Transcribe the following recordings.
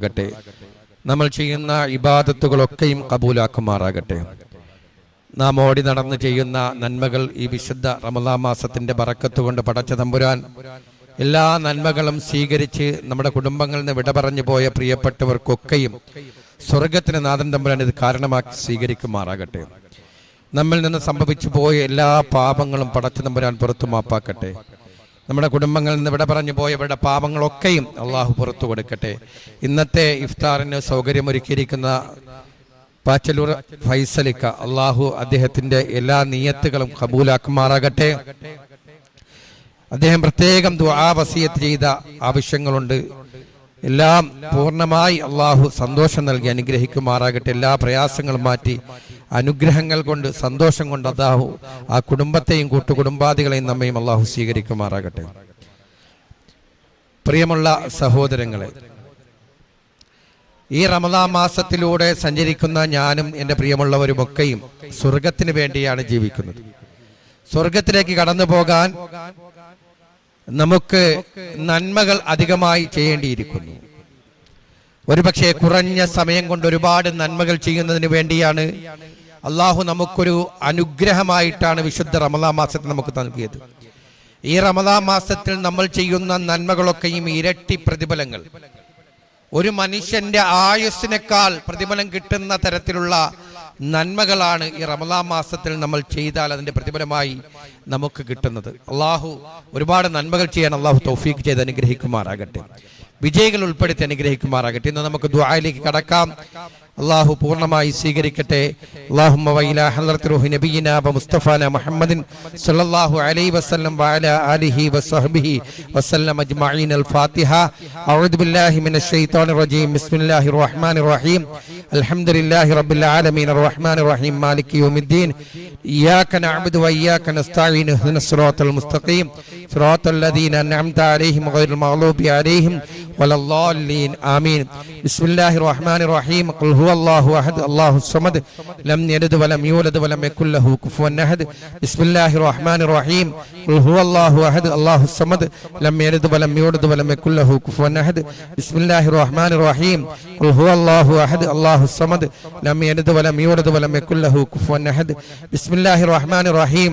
ആകട്ടെ നമ്മൾ ചെയ്യുന്ന ഇബാദത്തുകളൊക്കെയും കബൂലാക്കുമാറാകട്ടെ. നാം ഓടി നടന്ന് ചെയ്യുന്ന നന്മകൾ ഈ വിശുദ്ധ റമദാ മാസത്തിന്റെ ബറക്കത്ത് കൊണ്ട് പടച്ച തമ്പുരാൻ എല്ലാ നന്മകളും സ്വീകരിച്ച് നമ്മുടെ കുടുംബങ്ങളിൽ നിന്ന് വിട പറഞ്ഞു പോയ പ്രിയപ്പെട്ടവർക്കൊക്കെയും സ്വർഗത്തിന് നാഥൻ തമ്പുരാൻ ഇത് കാരണമാക്കി സ്വീകരിക്കുമാറാകട്ടെ. നമ്മിൽ നിന്ന് സംഭവിച്ചു പോയ എല്ലാ പാപങ്ങളും പടച്ച തമ്പുരാൻ പുറത്തു മാപ്പാക്കട്ടെ. നമ്മുടെ കുടുംബങ്ങളിൽ നിന്ന് ഇവിടെ പറഞ്ഞു പോയവരുടെ പാപങ്ങളൊക്കെയും അള്ളാഹു പുറത്തു കൊടുക്കട്ടെ. ഇന്നത്തെ ഇഫ്താറിന് സൗകര്യമൊരുക്കിയിരിക്കുന്ന പാച്ചലൂർ ഫൈസലിക്ക അള്ളാഹു അദ്ദേഹത്തിന്റെ എല്ലാ നീയത്തുകളും കബൂലാക്കുമാറാകട്ടെ. അദ്ദേഹം പ്രത്യേകം ദുആ വസിയത്ത് ചെയ്ത ആവശ്യങ്ങളുണ്ട്. എല്ലാം പൂർണമായി അള്ളാഹു സന്തോഷം നൽകി അനുഗ്രഹിക്കുമാറാകട്ടെ. എല്ലാ പ്രയാസങ്ങളും മാറ്റി അനുഗ്രഹങ്ങൾ കൊണ്ട് സന്തോഷം കൊണ്ട് അതാഹു ആ കുടുംബത്തെയും കൂട്ടുകുടുംബാദികളെയും നമ്മയും അള്ളാഹു സ്വീകരിക്കുമാറാകട്ടെ. പ്രിയമുള്ള സഹോദരങ്ങളെ ഈ റമദാ മാസത്തിലൂടെ സഞ്ചരിക്കുന്ന ഞാനും എന്റെ പ്രിയമുള്ളവരുമൊക്കെയും സ്വർഗത്തിന് വേണ്ടിയാണ് ജീവിക്കുന്നത്. സ്വർഗത്തിലേക്ക് കടന്നു പോകാൻ നമുക്ക് നന്മകൾ അധികമായി ചെയ്യേണ്ടിയിരിക്കുന്നു. ഒരുപക്ഷെ കുറഞ്ഞ സമയം കൊണ്ട് ഒരുപാട് നന്മകൾ ചെയ്യുന്നതിന് വേണ്ടിയാണ് അള്ളാഹു നമുക്കൊരു അനുഗ്രഹമായിട്ടാണ് വിശുദ്ധ റമദാ മാസത്തിൽ നമുക്ക് നൽകിയത്. ഈ റമദാ മാസത്തിൽ നമ്മൾ ചെയ്യുന്ന നന്മകളൊക്കെയും ഇരട്ടി പ്രതിഫലങ്ങൾ. ഒരു മനുഷ്യന്റെ ആയുസ്സിനേക്കാൾ പ്രതിഫലം കിട്ടുന്ന തരത്തിലുള്ള നന്മകളാണ് ഈ റമദാ മാസത്തിൽ നമ്മൾ ചെയ്താൽ അതിന്റെ പ്രതിഫലമായി നമുക്ക് കിട്ടുന്നത്. അള്ളാഹു ഒരുപാട് നന്മകൾ ചെയ്യാൻ അള്ളാഹു തൗഫീഖ് ചെയ്ത് അനുഗ്രഹിക്കുമാറാകട്ടെ. വിജയികൾ ഉൾപ്പെടുത്തി അനുഗ്രഹിക്കുമാറാകട്ടെ. ഇന്ന് നമുക്ക് ദുആയിലേക്ക് കടക്കാം. അള്ളാഹു പൂർണമായി സ്വീകരിക്കട്ടെ. അള്ളാഹുമ്മ വൈല നബിയിന വ മുസ്തഫാന മുഹമ്മദിൻ സല്ലല്ലാഹു അലൈഹി വസല്ലം വഅല ആലിഹി വസഹ്ബിഹി വസല്ലം അജ്മഈൻ അൽ ഫാത്തിഹ. അഊദു ബില്ലാഹി മിനശ് റജീം. ബിസ്മില്ലാഹിർ റഹ്മാനിർ റഹീം. അൽഹംദുലില്ലാഹി റബ്ബിൽ ആലമീൻ. അർറഹ്മാനിർ റഹീം. മാലികി യൗമിദ്ദീൻ. ഇയ്യാക നഅബുദു വഇയ്യാക നസ്തഈൻ. ഇഹ്ദിനസ് സിറാത്തൽ മുസ്തഖീം. സിറാത്തൽ അൻഅംത അലൈഹിം ഗൈറിൽ മഗ്ലൂബി അലൈഹിം. വലദ്ദാലിൻ ആമീൻ. ബിസ്മില്ലാഹി റഹ്മാനിർ റഹീം ഖുൽ ഹുവല്ലാഹു അഹദ് അല്ലാഹു ലം യലിദ് വലം യൂലദ് വലം യകുൽ ലഹു കുഫുവൻ അഹദ്. ബിസ്മില്ലാഹിർ റഹ്മാനിർ റഹീം ഖുൽ ഹുവല്ലാഹു അഹദ് അല്ലാഹു ലം യലിദ് വലം യൂലദ് വലം യകുൽ ലഹു കുഫുവൻ അഹദ്. ബിസ്മില്ലാഹിർ റഹ്മാനിർ റഹീം ഖുൽ ഹുവല്ലാഹു അഹദ് അല്ലാഹു ലം യലിദ് വലം യൂലദ് വലം യകുൽ ലഹു കുഫുവൻ അഹദ്. ബിസ്മില്ലാഹിർ റഹ്മാനിർ റഹീം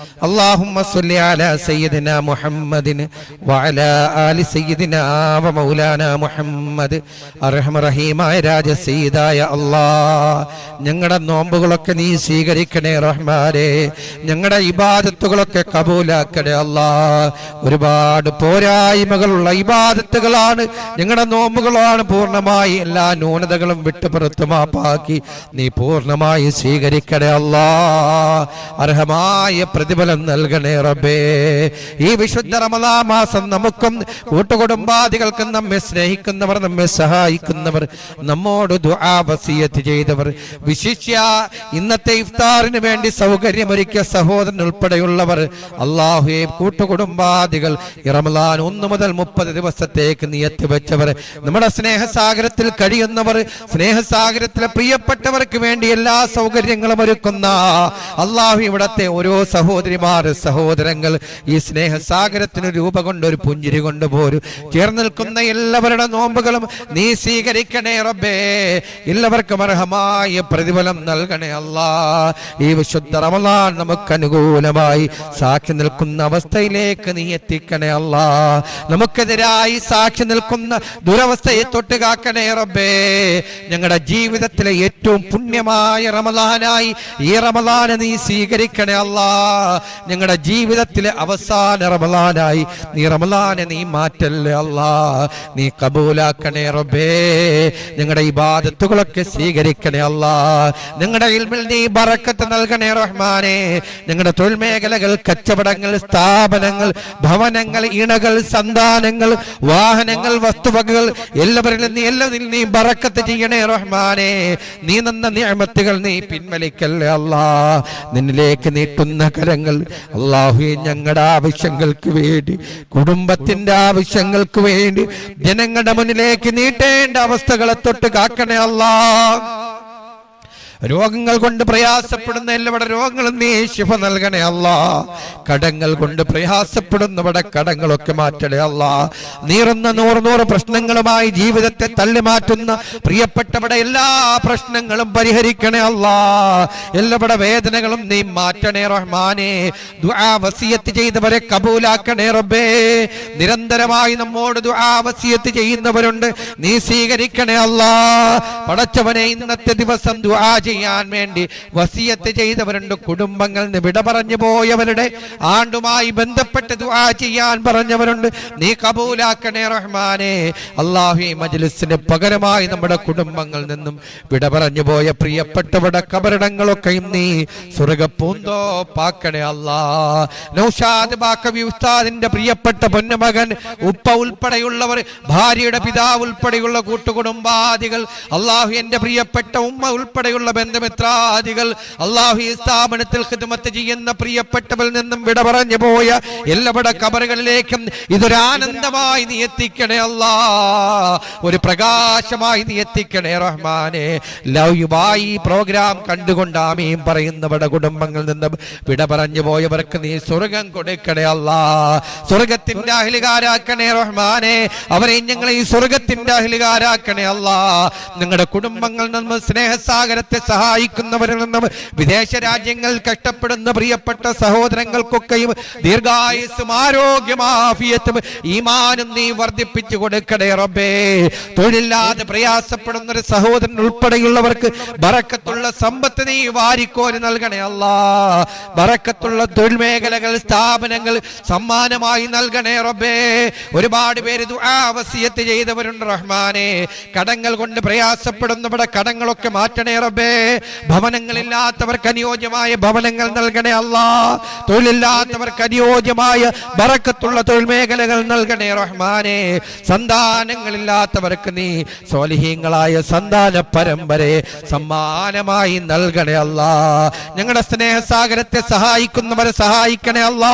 اللهم صل على سيدنا محمد وعلى آل سيدنا ومولانا محمد അർഹമ റഹീമായ രാജസീതായ അല്ലാ ഞങ്ങളുടെ നോമ്പുകളൊക്കെ നീ സ്വീകരിക്കണേ റഹ്മാനെ ഞങ്ങളുടെ ഇബാദത്തുകളൊക്കെ കബൂലാക്കണേ അല്ലാ ഒരുപാട് പോരായ്മകളുള്ള ഇബാദത്തുകളാണ് ഞങ്ങളുടെ നോമ്പുകളാണ് പൂർണ്ണമായി എല്ലാ ന്യൂനതകളും വിട്ടുപുറത്തു മാപ്പാക്കി നീ പൂർണ്ണമായി സ്വീകരിക്കണേ അല്ലാ അർഹമായ പ്രതിഫലം നൽകണേ റബ്ബേ. ഈ വിശുദ്ധ റമദാ മാസം നമുക്കും കൂട്ടുകുടുംബാദികൾക്കും നമ്മെ സ്നേഹിക്കുന്നവർ നമ്മെ സഹായിക്കുന്നവർ നമ്മോട് ദുആവസിയത്ത് ചെയ്തവർ വിശിഷ്യ ഇന്നത്തെ ഇഫ്താറിന് വേണ്ടി സൗകര്യമൊരുക്കിയ സഹോദരൻ ഉൾപ്പെടെയുള്ളവർ അള്ളാഹുയെ കൂട്ടുകുടുംബാദികൾ റമദാൻ ഒന്ന് മുതൽ മുപ്പത് ദിവസത്തേക്ക് നിയത്തി വെച്ചവർ നമ്മുടെ സ്നേഹസാഗരത്തിൽ കഴിയുന്നവർ സ്നേഹസാഗരത്തിലെ പ്രിയപ്പെട്ടവർക്ക് വേണ്ടി എല്ലാ സൗകര്യങ്ങളും ഒരുക്കുന്ന അള്ളാഹു ഇവിടത്തെ ഓരോ സഹോദരിമാർ സഹോദരങ്ങൾ ഈ സ്നേഹസാഗരത്തിന് രൂപ കൊണ്ട് ഒരു പുഞ്ചിരി കൊണ്ട് പോരും ചേർന്ന് നിൽക്കുന്ന എല്ലാവരുടെ നോമ്പുകളും നീ സ്വീകരിക്കണേ റബ്ബേ. എല്ലാവർക്കും അർഹമായ പ്രതിഫലം നൽകണേ അല്ലാ. ഈ വിശുദ്ധ റമലാൻ നമുക്ക് അനുകൂലമായി സാക്ഷി നിൽക്കുന്ന അവസ്ഥയിലേക്ക് നീ എത്തിക്കണേ അല്ലാ. നമുക്കെതിരായി സാക്ഷി നിൽക്കുന്ന ദുരവസ്ഥയെ തൊട്ട് കാക്കണേ റബ്ബേ. ഞങ്ങളുടെ ജീവിതത്തിലെ ഏറ്റവും പുണ്യമായ റമലാനായി ഈ റമലാനെ നീ സ്വീകരിക്കണേ അല്ലാ. ഞങ്ങളുടെ ജീവിതത്തിലെ അവസാന റമലാനായി നീ റമലാനെ നീ മാറ്റല്ലേ അല്ലാ? നീ കബൂലാക്കണേ റബ്ബേ. ഞങ്ങളുടെ ബാധത്തുകളൊക്കെ സ്വീകരിക്കണേ അല്ലാ. ഞങ്ങളുടെ നീ ബറക്കത്ത് നൽകണേ റഹ്മാനെ. ഞങ്ങളുടെ തൊഴിൽ മേഖലകൾ കച്ചവടങ്ങൾ സ്ഥാപനങ്ങൾ ഭവനങ്ങൾ ഇണകൾ സന്താനങ്ങൾ വാഹനങ്ങൾ വസ്തുവകകൾ എല്ലാവരിലും നീ എല്ലാ നീ ബറക്കത്ത് ചെയ്യണേ റഹ്മാനെ. നീ നന്ന നിയമത്തുകൾ നീ പിൻവലിക്കല്ലേ അല്ലാ? നിന്നിലേക്ക് നീട്ടുന്ന കരങ്ങൾ അള്ളാഹു ഞങ്ങളുടെ ആവശ്യങ്ങൾക്ക് വേണ്ടി കുടുംബത്തിന്റെ ആവശ്യങ്ങൾക്ക് വേണ്ടി ജനങ്ങളുടെ മുന്നിലേക്ക് നീട്ടേണ്ട അവസ്ഥകളെ തൊട്ട് കാക്കണേ അല്ലാ രോഗങ്ങൾ കൊണ്ട് പ്രയാസപ്പെടുന്ന എല്ലാവരുടെ രോഗങ്ങളും നീ ശിഫ നൽകണേ അല്ല. കടങ്ങൾ കൊണ്ട് പ്രയാസപ്പെടുന്നവടെ കടങ്ങളൊക്കെ മാറ്റണേ അല്ല. നീറുന്ന നൂറ് നൂറ് പ്രശ്നങ്ങളുമായി ജീവിതത്തെ തള്ളി മാറ്റുന്ന പ്രിയപ്പെട്ടവരുടെ എല്ലാ പ്രശ്നങ്ങളും പരിഹരിക്കണേ അല്ല. എല്ലാവരുടെ വേദനകളും നീ മാറ്റണേ റഹ്മാനെ. ദുആ വസിയത്ത് ചെയ്തവരെ കബൂലാക്കണേ റബ്ബേ. നിരന്തരമായി നമ്മോട് ദുആ വസിയത്ത് ചെയ്യുന്നവരുണ്ട്. നീ സ്വീകരിക്കണേ അല്ല. പടച്ചവനെ ഇന്നത്തെ ദിവസം ദുആ ചെയ്യാൻ വേണ്ടി വസിയത്ത് ചെയ്തവരുണ്ട്. കുടുംബങ്ങൾ വിട പറഞ്ഞു പോയവരുടെ ആണ്ടുമായി ബന്ധപ്പെട്ട് ദുആ ചെയ്യാൻ പറഞ്ഞവരുണ്ട്. നീ കബൂലാക്കണേ റഹ്മാനെ. അള്ളാഹു മജ്ലിസിന് പകരമായി നമ്മുടെ കുടുംബങ്ങളിൽ നിന്നും വിട പറഞ്ഞു പോയ പ്രിയപ്പെട്ടവരുടെ കബറിടങ്ങളൊക്കെയും നീ സ്വർഗ പൂന്തോ പാക്കണേ അല്ലാ. നൗഷാദ് ബാക്കവി ഉസ്താദിന്റെ പ്രിയപ്പെട്ട പൊന്നമകൻ ഉപ്പ ഉൾപ്പെടെയുള്ളവർ ഭാര്യയുടെ പിതാവ് ഉൾപ്പെടെയുള്ള കൂട്ടുകുടുംബാദികൾ അള്ളാഹു എന്റെ പ്രിയപ്പെട്ട ഉമ്മ ഉൾപ്പെടെയുള്ള ബന്ധമിത്രാദികൾ അള്ളാഹു ഈ സ്ഥാപനത്തിൽ ചെയ്യുന്ന പ്രിയപ്പെട്ടവൽ നിന്നും വിട പറഞ്ഞു പോയ എല്ലാവരുടെ കബറുകളിലേക്കും ഇതൊരു ആനന്ദമായി നീ എത്തിക്കണേ അല്ലാ. ഒരു പ്രകാശമായി നീ എത്തിക്കണേ റഹ്മാനെ. ലവ് യുബായി പ്രോഗ്രാം കണ്ടുകൊണ്ട് ആമീൻ പറയുന്നവരുടെ കുടുംബങ്ങളിൽ നിന്നും വിട പറഞ്ഞു പോയവർക്ക് നീ സ്വർഗം കൊടുക്കണേ അല്ലാ. സ്വർഗത്തിന്റെ അഹിലുകാരാക്കണേ റഹ്മാനെ. അവരെ ഞങ്ങളെ ഈ സ്വർഗത്തിന്റെ അഹിലുകാരാക്കണേ അല്ലാ. നിങ്ങളുടെ കുടുംബങ്ങളിൽ നിന്നും സ്നേഹസാഗരത്തെ സഹായിക്കുന്നവരിൽ വിദേശ രാജ്യങ്ങൾ കഷ്ടപ്പെടുന്ന പ്രിയപ്പെട്ട സഹോദരങ്ങൾക്കൊക്കെയും ദീർഘായുസും ആരോഗ്യമാഫിയത്തും ഈമാനും നീ വർദ്ധിപ്പിച്ചു കൊടുക്കണേ റബ്ബേ. തൊഴിലില്ലാതെ പ്രയാസപ്പെടുന്ന ഒരു സഹോദരൻ ഉൾപ്പെടെയുള്ളവർക്ക് ബറക്കത്തുള്ള സമ്പത്ത് നീ വാരിക്കോരി നൽകണേ അല്ലാ. ബറക്കത്തുള്ള തൊഴിൽ മേഖലകൾ സ്ഥാപനങ്ങൾ സമ്മാനമായി നൽകണേ റബ്ബേ. ഒരുപാട് പേര് ചെയ്തവരുണ്ട് റഹ്മാനെ. കടങ്ങൾ കൊണ്ട് പ്രയാസപ്പെടുന്നവരുടെ കടങ്ങളൊക്കെ മാറ്റണേ റബ്ബേ. ഭവനങ്ങളില്ലാത്തവർക്ക് അനുയോജ്യമായ ഭവനങ്ങൾ നൽകണേ അല്ല. തൊഴിലില്ലാത്തവർക്ക് അനുയോജ്യമായ ബറക്കത്തുള്ള തൊഴിൽ മേഖലകൾ നൽകണേ റഹ്മാനെ. സന്താനങ്ങളില്ലാത്തവർക്ക് നീ സ്വാലിഹീങ്ങളായ സന്താന പരമ്പരയെ സമ്മാനമായി നൽകണേ അല്ല. ഞങ്ങളുടെ സ്നേഹസാഗരത്തെ സഹായിക്കുന്നവരെ സഹായിക്കണേ അല്ല.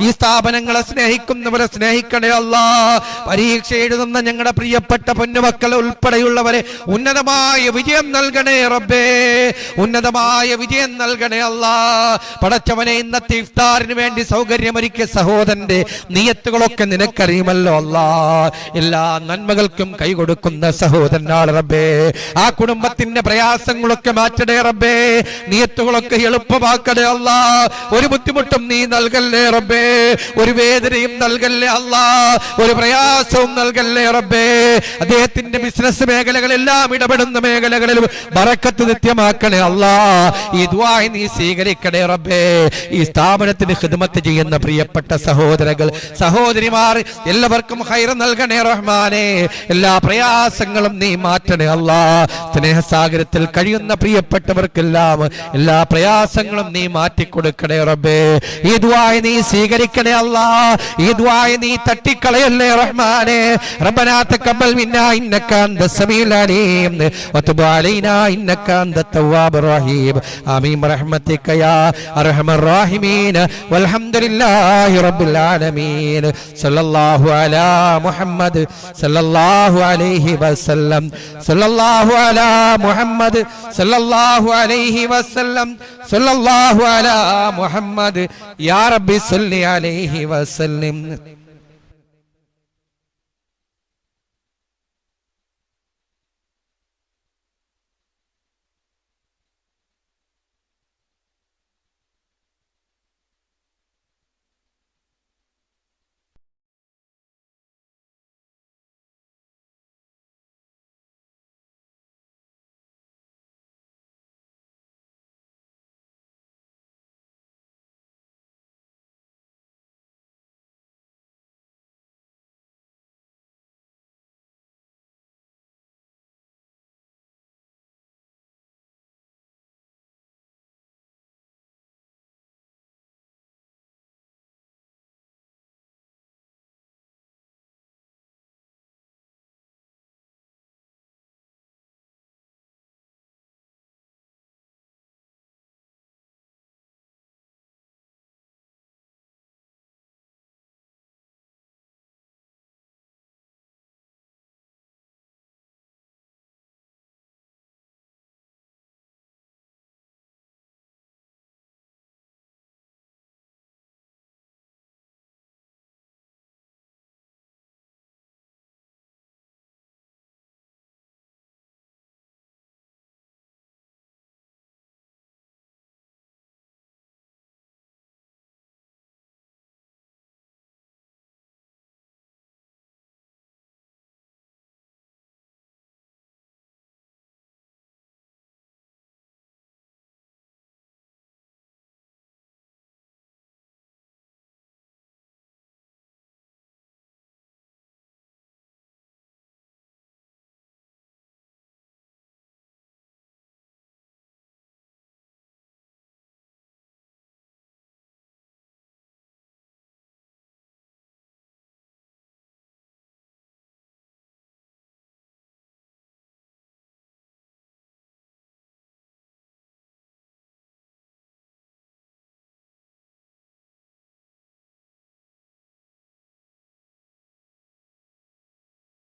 ഈ സ്ഥാപനങ്ങളെ സ്നേഹിക്കുന്നവരെ സ്നേഹിക്കണേ അല്ല. പരീക്ഷ എഴുതുന്ന ഞങ്ങളുടെ പ്രിയപ്പെട്ട പൊന്നുമക്കളെ ഉൾപ്പെടെയുള്ളവരെ ഉന്നതമായ വിജയം നൽകണേ റബ്ബേ. ഉന്നതമായ വിജയം നൽകണേ അല്ല. പടച്ചവനെ ഇന്നത്തെ ഇഫ്താറിന് വേണ്ടി സൗകര്യമൊരുക്കിയ സഹോദരന്റെ നിയത്തുകളൊക്കെ നിനക്കറിയുമല്ലോ അല്ല. എല്ലാ നന്മകൾക്കും കൈകൊടുക്കുന്ന സഹോദരനാണ് റബ്ബേ. ആ കുടുംബത്തിന്റെ പ്രയാസങ്ങളൊക്കെ മാറ്റണേ റബ്ബേ. നിയത്തുകളൊക്കെ എളുപ്പമാക്കണേ അല്ല. ഒരു ബുദ്ധിമുട്ടും നീ നൽകല്ലേ റബ്ബേ. ഒരു വേദനയും നൽകല്ലേ അല്ല. ഒരു പ്രയാസവും നൽകല്ലേ റബ്ബേ. അദ്ദേഹത്തിന്റെ ബിസിനസ് മേഖലകളെല്ലാം ഇടപെടുന്ന മേഖലകളിലും ബറക്കത്ത് കൃത്യമാക്കണേ അല്ലാ. ഈ ദ്വായി നീ സ്വീകരിക്കണേ റബ്ബേ. ഈ സ്ഥാപനത്തിന് ഹിദ്മത്ത് ചെയ്യുന്ന പ്രിയപ്പെട്ട സഹോദരകൾ സഹോദരിമാർ എല്ലാവർക്കും ഹൈറ നൽകണേ റഹ്മാനെ. എല്ലാ പ്രയാസങ്ങളും നീ മാറ്റണേ അല്ലാ. സ്നേഹസാഗരത്തിൽ കഴിയുന്ന പ്രിയപ്പെട്ടവർക്കെല്ലാം എല്ലാ പ്രയാസങ്ങളും നീ മാറ്റിക്കൊടുക്കണേ റബ്ബേ. ഈ ദ്വായി നീ സ്വീകരിക്കണേ അല്ലാ. ഈ ദ്വായി നീ തട്ടിക്കളയല്ലേ റഹ്മാനെ. റബ്ബനാ തക്കബൽ മിന്നാ ഇന്നക അൻത സമീൽ അലീം. അലൈനാ ഇന്നക انت التواب الرحيم امين برحمتك يا ارحم الراحمين والحمد لله رب العالمين صلى الله على محمد صلى الله عليه وسلم صلى الله على محمد صلى الله عليه وسلم صلى الله على محمد يا رب صل عليه وسلم